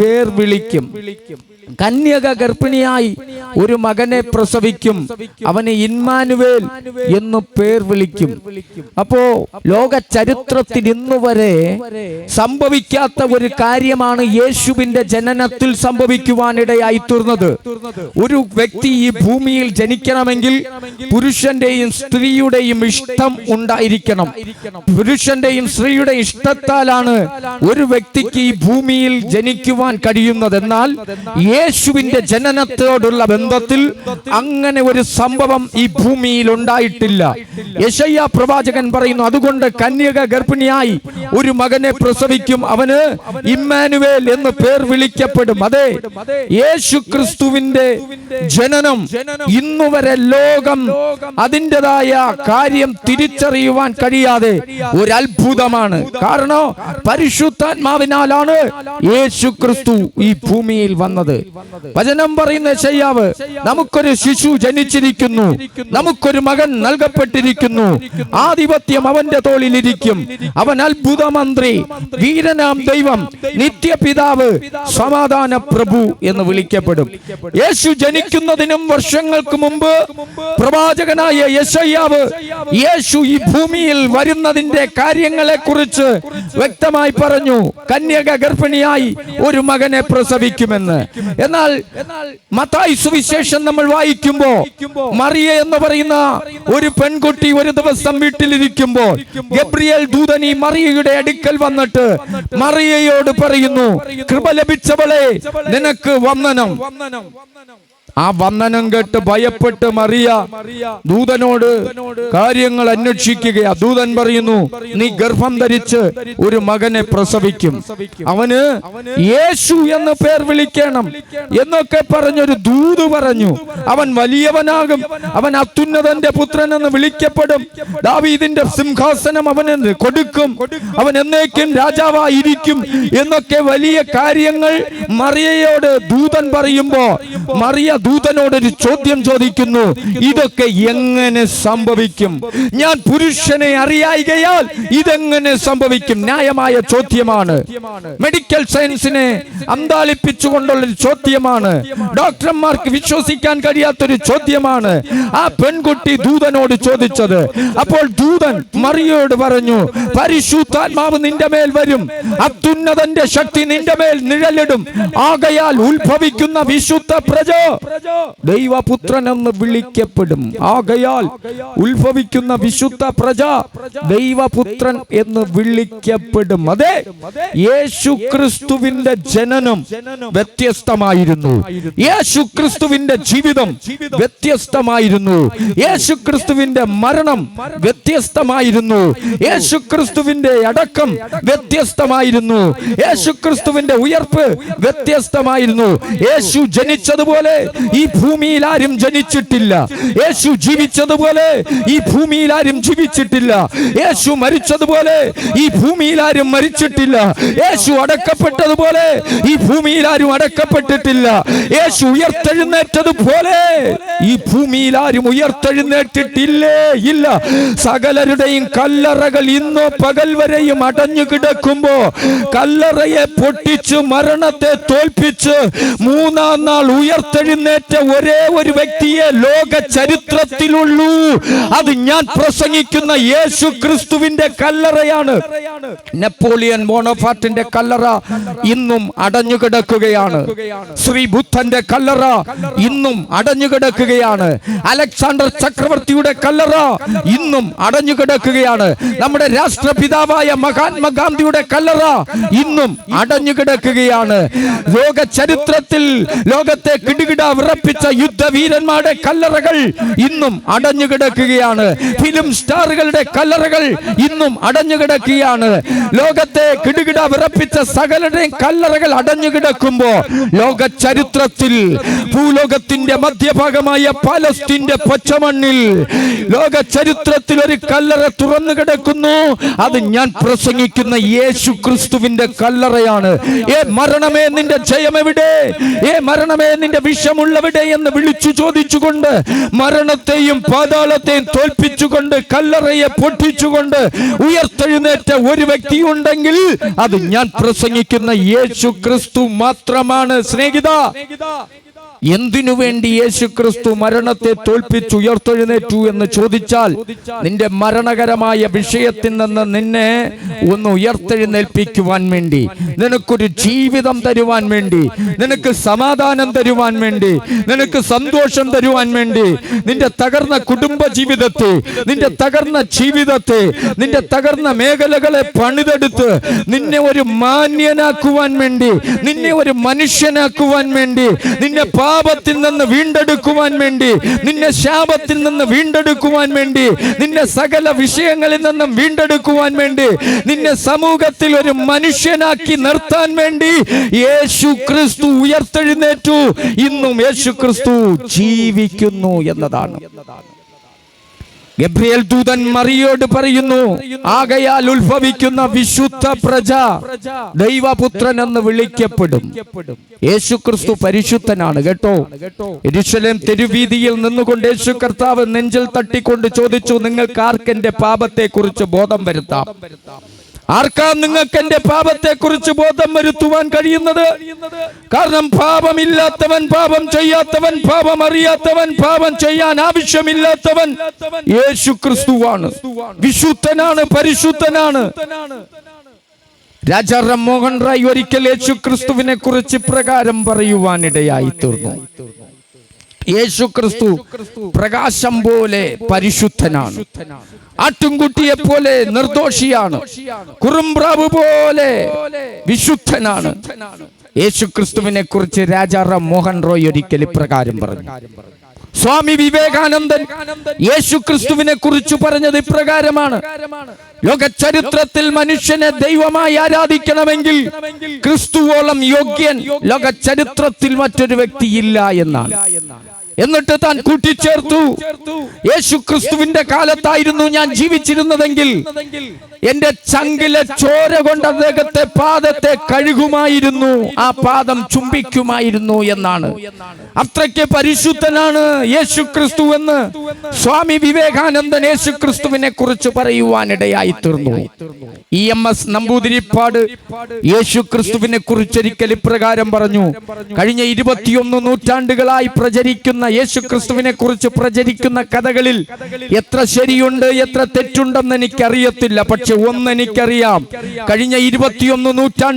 പേർ വിളിക്കും. കന്യക ഗർഭിണിയായി ഒരു മകനെ പ്രസവിക്കും. അവന് ഇൻമാനുവേൽ എന്ന് പേർ വിളിക്കും. അപ്പോ ലോക ചരിത്രത്തിൽ ഇന്നു വരെ സംഭവിക്കാത്ത ഒരു കാര്യമാണ് യേശുവിന്റെ ജനനത്തിൽ സംഭവിക്കുവാനിടയായി തീർന്നത്. ഒരു വ്യക്തി ഈ ഭൂമിയിൽ ജനിക്കണമെങ്കിൽ പുരുഷന്റെയും സ്ത്രീയുടെയും ഇഷ്ടം ഉണ്ടായിരിക്കണം. പുരുഷന്റെയും സ്ത്രീയുടെ ഇഷ്ടത്താലാണ് ഒരു വ്യക്തിക്ക് ഈ ഭൂമിയിൽ ജനിക്കുവാൻ കഴിയുന്നത് എന്നാൽ യേശുവിന്റെ ജനനത്തോടുള്ള ബന്ധത്തിൽ അങ്ങനെ ഒരു സംഭവം ഈ ഭൂമിയിൽ ഉണ്ടായിട്ടില്ല. യശയ്യ പ്രവാചകൻ പറയുന്നു അതുകൊണ്ട് കന്യക ഗർഭിണിയായി ഒരു മകനെ പ്രസവിക്കും. അവന് ഇമ്മാനുവേൽ എന്ന് പേർ വിളിക്കപ്പെടും. അതെ യേശു ക്രിസ്തുവിന്റെ ജനനം ഇന്നുവരെ ലോകം അതിന്റെതായ കാര്യം തിരിച്ചറിയുവാൻ കഴിയാതെ ഒരു അത്ഭുതമാണ് കാരണം പരിശുദ്ധാത്മാവിനാലാണ് യേശു ക്രിസ്തു ഈ ഭൂമിയിൽ വന്നത്. വചനം പറയുന്ന ശയ്യാവ് നമുക്കൊരു ശിശു ജനിച്ചിരിക്കുന്നു. നമുക്കൊരു മകൻ നൽകപ്പെട്ടിരിക്കുന്നു. ആധിപത്യം അവന്റെ തോളിലിരിക്കും. അവൻ അത്ഭുത മന്ത്രി വീരനാം ദൈവം നിത്യപിതാവ് സമാധാന പ്രഭു എന്ന് വിളിക്കപ്പെടും. യേശു ജനിക്കുന്നതിനും വർഷങ്ങൾക്ക് മുമ്പ് പ്രവാചകനായ യശയ്യാവ് യേശു ഈ ഭൂമിയിൽ വരുന്നതിന്റെ കാര്യങ്ങളെ കുറിച്ച് വ്യക്തമായി പറഞ്ഞു. കന്യക ഗർഭിണിയായി ഒരു മകനെ പ്രസവിക്കുമെന്ന്. എന്നാൽ മത്തായി സുവിശേഷം നമ്മൾ വായിക്കുമ്പോ മറിയ എന്ന് പറയുന്ന ഒരു പെൺകുട്ടി ഒരു ദിവസം വീട്ടിലിരിക്കുമ്പോൾ ഗബ്രിയൽ ദൂതനി മറിയയുടെ അടുക്കൽ വന്നിട്ട് മറിയയോട് പറയുന്നു കൃപ ലഭിച്ചവളെ നിനക്ക് വന്ദനം. ആ വന്ദനം കേട്ട് ഭയപ്പെട്ട് മറിയ ദൂതനോട് കാര്യങ്ങൾ അന്വേഷിക്കുകയാ. ദൂതൻ പറയുന്നു നീ ഗർഭം ധരിച്ച് ഒരു മകനെ പ്രസവിക്കും. അവന് യേശു എന്ന് പേർ വിളിക്കണം. എന്നൊക്കെ പറഞ്ഞൊരു ദൂത് പറഞ്ഞു. അവൻ വലിയവനാകും. അവൻ അത്യുന്നതന്റെ പുത്രൻ എന്ന് വിളിക്കപ്പെടും. ദാവീദിന്റെ സിംഹാസനം അവന് കൊടുക്കും. അവൻ എന്നേക്കും രാജാവായിരിക്കും എന്നൊക്കെ വലിയ കാര്യങ്ങൾ മറിയയോട് ദൂതൻ പറയുമ്പോ മറിയ ദൂതനോട് ഒരു ചോദ്യം ചോദിക്കുന്നു. ഇതൊക്കെ എങ്ങനെ സംഭവിക്കും? ഞാൻ പുരുഷനെ അറിയായികയാൽ ഇതെങ്ങനെ സംഭവിക്കും? ന്യായമായ ചോദ്യമാണ്. മെഡിക്കൽ സയൻസിനെ അന്താളിപ്പിച്ചുകൊണ്ടുള്ള ഒരു ചോദ്യമാണ്. ഡോക്ടർമാർക്ക് വിശ്വസിക്കാൻ കഴിയാത്തൊരു ചോദ്യമാണ്. ആ പെൺകുട്ടി ദൂതനോട് ചോദിച്ചത്. അപ്പോൾ ദൂതൻ മറിയോട് പറഞ്ഞു പരിശുദ്ധാത്മാവ് നിന്റെ മേൽ വരും. അത്യുന്നതന്റെ ശക്തി നിന്റെ മേൽ നിഴലിടും. ആകയാൽ ഉത്ഭവിക്കുന്ന വിശുദ്ധ പ്രജ. ദൈവപുത്രൻ എന്ന് വിളിക്കപ്പെടും. ആകയാൽ ഉത്ഭവിക്കുന്ന വിശുദ്ധ പ്രജ ദൈവപുത്രൻ എന്ന് വിളിക്കപ്പെടും. അതെ യേശു ക്രിസ്തുവിന്റെ ജനനം വ്യത്യസ്തമായിരുന്നു. യേശു ക്രിസ്തുവിന്റെ ജീവിതം വ്യത്യസ്തമായിരുന്നു. യേശു ക്രിസ്തുവിന്റെ മരണം വ്യത്യസ്തമായിരുന്നു. യേശു ക്രിസ്തുവിന്റെ അടക്കം വ്യത്യസ്തമായിരുന്നു. യേശു ക്രിസ്തുവിന്റെ ഉയർപ്പ് വ്യത്യസ്തമായിരുന്നു. യേശു ജനിച്ചതുപോലെ ഈ ഭൂമിയിൽ ആരും ജനിച്ചിട്ടില്ല. യേശു ജീവിച്ചതുപോലെ ഈ ഭൂമിയിൽ ആരും ജീവിച്ചിട്ടില്ല. യേശു മരിച്ചതുപോലെ ഈ ഭൂമിയിൽ ആരും മരിച്ചിട്ടില്ല. യേശു അടക്കപ്പെട്ടതുപോലെ ഈ ഭൂമിയിൽ ആരും അടക്കപ്പെട്ടിട്ടില്ല. യേശു ഉയർത്തെഴുന്നേറ്റതുപോലെ ഈ ഭൂമിയിൽ ആരും ഉയർത്തെഴുന്നേറ്റിട്ടില്ലേ? ഇല്ല. സകലരുടെയും കല്ലറകൾ ഇന്നോ പകൽ വരെയും അടഞ്ഞു കിടക്കുമ്പോ കല്ലറയെ പൊട്ടിച്ച് മരണത്തെ തോൽപ്പിച്ച് മൂന്നാം നാൾ ഉയർത്തെഴുന്നേറ്റ ഒരേ ഒരു വ്യക്തിയെ ലോക ചരിത്രത്തിലുള്ളൂ അത് ഞാൻ പ്രസംഗിക്കുന്ന യേശു ക്രിസ്തുവിന്റെ കല്ലറയാണ്. നെപ്പോളിയൻ മോണോഫാറ്റിന്റെ കല്ലറ ഇന്നും അടഞ്ഞുകിടക്കുകയാണ്. ശ്രീ ബുദ്ധന്റെ കല്ലറ ഇന്നും അടഞ്ഞുകിടക്കുകയാണ്. അലക്സാണ്ടർ ചക്രവർത്തിയുടെ കല്ലറ ഇന്നും അടഞ്ഞുകിടക്കുകയാണ്. നമ്മുടെ രാഷ്ട്രപിതാവായ മഹാത്മാഗാന്ധിയുടെ കല്ലറ ഇന്നും അടഞ്ഞുകിടക്കുകയാണ്. ലോക ചരിത്രത്തിൽ ലോകത്തെ കിടുകിട വിറപ്പിച്ച യുദ്ധവീരന്മാരുടെ കല്ലറകൾ ഇന്നും അടഞ്ഞു കിടക്കുകയാണ്. ഫിലിം സ്റ്റാറുകളുടെ കല്ലറകൾ ഇന്നും അടഞ്ഞു കിടക്കുകയാണ്. ലോകത്തെ കിടുകിട വിറപ്പിച്ച സകലരുടെയും കല്ലറകൾ അടഞ്ഞു കിടക്കുമ്പോ ലോക ചരിത്രത്തിൽ ഭൂലോകത്തിന്റെ മധ്യഭാഗമായ പാലസ്തീന്റെ പൊച്ചമണ്ണിൽ ലോക ചരിത്രത്തിൽ ഒരു കല്ലറ തുറന്നു കിടക്കുന്നു. അത് ഞാൻ പ്രസംഗിക്കുന്ന യേശു ക്രിസ്തുവിന്റെ കല്ലറയാണ്. ഏ മരണമേ നിന്റെ ജയം എവിടെ ഏ മരണമേ നിന്റെ വിഷം വിഷമുള്ളവിടെ എന്ന് വിളിച്ചു ചോദിച്ചുകൊണ്ട് മരണത്തെയും പാതാളത്തെയും തോൽപ്പിച്ചുകൊണ്ട് കല്ലറയെ പൊട്ടിച്ചുകൊണ്ട് ഉയർത്തെഴുന്നേറ്റ ഒരു വ്യക്തി ഉണ്ടെങ്കിൽ അത് ഞാൻ പ്രസംഗിക്കുന്ന യേശു ക്രിസ്തു മാത്രമാണ്. സ്നേഹിത. എന്തിനു വേണ്ടി യേശു ക്രിസ്തു മരണത്തെ തോൽപ്പിച്ച് ഉയർത്തെഴുന്നേറ്റു എന്ന് ചോദിച്ചാൽ നിന്റെ മരണകരമായ വിഷയത്തിൽ നിന്ന് നിന്നെ ഒന്ന് ഉയർത്തെഴുന്നേൽപ്പിക്കുവാൻ വേണ്ടി നിനക്കൊരു ജീവിതം തരുവാൻ വേണ്ടി നിനക്ക് സമാധാനം തരുവാൻ വേണ്ടി നിനക്ക് സന്തോഷം തരുവാൻ വേണ്ടി നിന്റെ തകർന്ന കുടുംബ ജീവിതത്തെ നിന്റെ തകർന്ന ജീവിതത്തെ നിന്റെ തകർന്ന മേഖലകളെ പണിതെടുത്ത് നിന്നെ ഒരു മാന്യനാക്കുവാൻ വേണ്ടി നിന്നെ ഒരു മനുഷ്യനാക്കുവാൻ വേണ്ടി നിന്നെ പാപത്തിൽ നിന്ന് വീണ്ടെടുക്കുവാൻ വേണ്ടി നിന്നെ ശാപത്തിൽ നിന്ന് വീണ്ടെടുക്കുവാൻ വേണ്ടി നിന്നെ സകല വിഷയങ്ങളിൽ നിന്നും വീണ്ടെടുക്കുവാൻ വേണ്ടി നിന്നെ സമൂഹത്തിൽ ഒരു മനുഷ്യനാക്കി നിർത്താൻ വേണ്ടി യേശു ക്രിസ്തു ഉയർത്തെഴുന്നേറ്റു. ഇന്നും യേശു ക്രിസ്തു ജീവിക്കുന്നു എന്നതാണ്. ഗബ്രിയേൽ ദൂതൻ മറിയോട് പറയുന്നു ആകയാൽ ഉത്ഭവിക്കുന്ന വിശുദ്ധ പ്രജ ദൈവപുത്രൻ എന്ന് വിളിക്കപ്പെടും. യേശു ക്രിസ്തു പരിശുദ്ധനാണ് കേട്ടോ. എരുശലേം തെരുവീതിയിൽ നിന്നുകൊണ്ട് യേശു കർത്താവ് നെഞ്ചിൽ തട്ടിക്കൊണ്ട് ചോദിച്ചു നിങ്ങൾക്ക് ആർക്കെന്റെ പാപത്തെ കുറിച്ച് ബോധം വരുത്താം? ആർക്കാ നിങ്ങൾക്ക് എന്റെ പാപത്തെ കുറിച്ച് ബോധം വരുത്തുവാൻ കഴിയുന്നത്? കാരണം പാപമില്ലാത്തവൻ പാപം ചെയ്യാത്തവൻ പാപം അറിയാത്തവൻ പാപം ചെയ്യാൻ ആവശ്യമില്ലാത്തവൻ യേശു ക്രിസ്തുവാണ് വിശുദ്ധനാണ് പരിശുദ്ധനാണ്. രാജാ റാം മോഹൻ റായ് ഒരിക്കൽ യേശു ക്രിസ്തുവിനെ കുറിച്ച് പ്രകാരം പറയുവാനിടയായി തീർന്നു യേശു ക്രിസ്തു പ്രകാശം പോലെ പരിശുദ്ധനാണ്. ആട്ടുംകുട്ടിയെ പോലെ നിർദോഷിയാണ്. കുറുംപ്രാവ് പോലെ വിശുദ്ധനാണ്. യേശു ക്രിസ്തുവിനെ കുറിച്ച് രാജാറാം മോഹൻ റോയ് ഒരിക്കൽ പ്രകാരം പറഞ്ഞു. സ്വാമി വിവേകാനന്ദൻ യേശു ക്രിസ്തുവിനെ കുറിച്ച് പറഞ്ഞത് ഇപ്രകാരമാണ്. ലോക ചരിത്രത്തിൽ മനുഷ്യനെ ദൈവമായി ആരാധിക്കണമെങ്കിൽ ക്രിസ്തുവോളം യോഗ്യൻ. ലോക ചരിത്രത്തിൽ മറ്റൊരു വ്യക്തിയില്ല എന്നാണ് എന്നിട്ട് താൻ കൂട്ടിച്ചേർത്തു. യേശു ക്രിസ്തുവിന്റെ കാലത്തായിരുന്നു ഞാൻ ജീവിച്ചിരുന്നതെങ്കിൽ. എന്റെ ചങ്കിലെ ചോര കൊണ്ട് അദ്ദേഹത്തെ പാദത്തെ കഴുകുമായിരുന്നു. ആ പാദം ചുംബിക്കുമായിരുന്നു എന്നാണ്. അത്രയ്ക്ക് പരിശുദ്ധനാണ് യേശു ക്രിസ്തു എന്ന് സ്വാമി വിവേകാനന്ദൻ യേശു ക്രിസ്തുവിനെ കുറിച്ച് പറയുവാനിടയായി തീർന്നു. E M S Namboodiripad Yesu ക്രിസ്തുവിനെ കുറിച്ചൊരിക്കൽ ഇപ്രകാരം പറഞ്ഞു. കഴിഞ്ഞ ഇരുപത്തിയൊന്ന് നൂറ്റാണ്ടുകളായി പ്രചരിക്കുന്ന യേശു ക്രിസ്തുവിനെ കുറിച്ച് പ്രചരിക്കുന്ന കഥകളിൽ എത്ര ശരിയുണ്ട് എത്ര തെറ്റുണ്ടെന്ന് എനിക്കറിയത്തില്ല. പക്ഷെ ഒന്ന് എനിക്കറിയാം. കഴിഞ്ഞ ഇരുപത്തിയൊന്ന് നൂറ്റാണ്ട്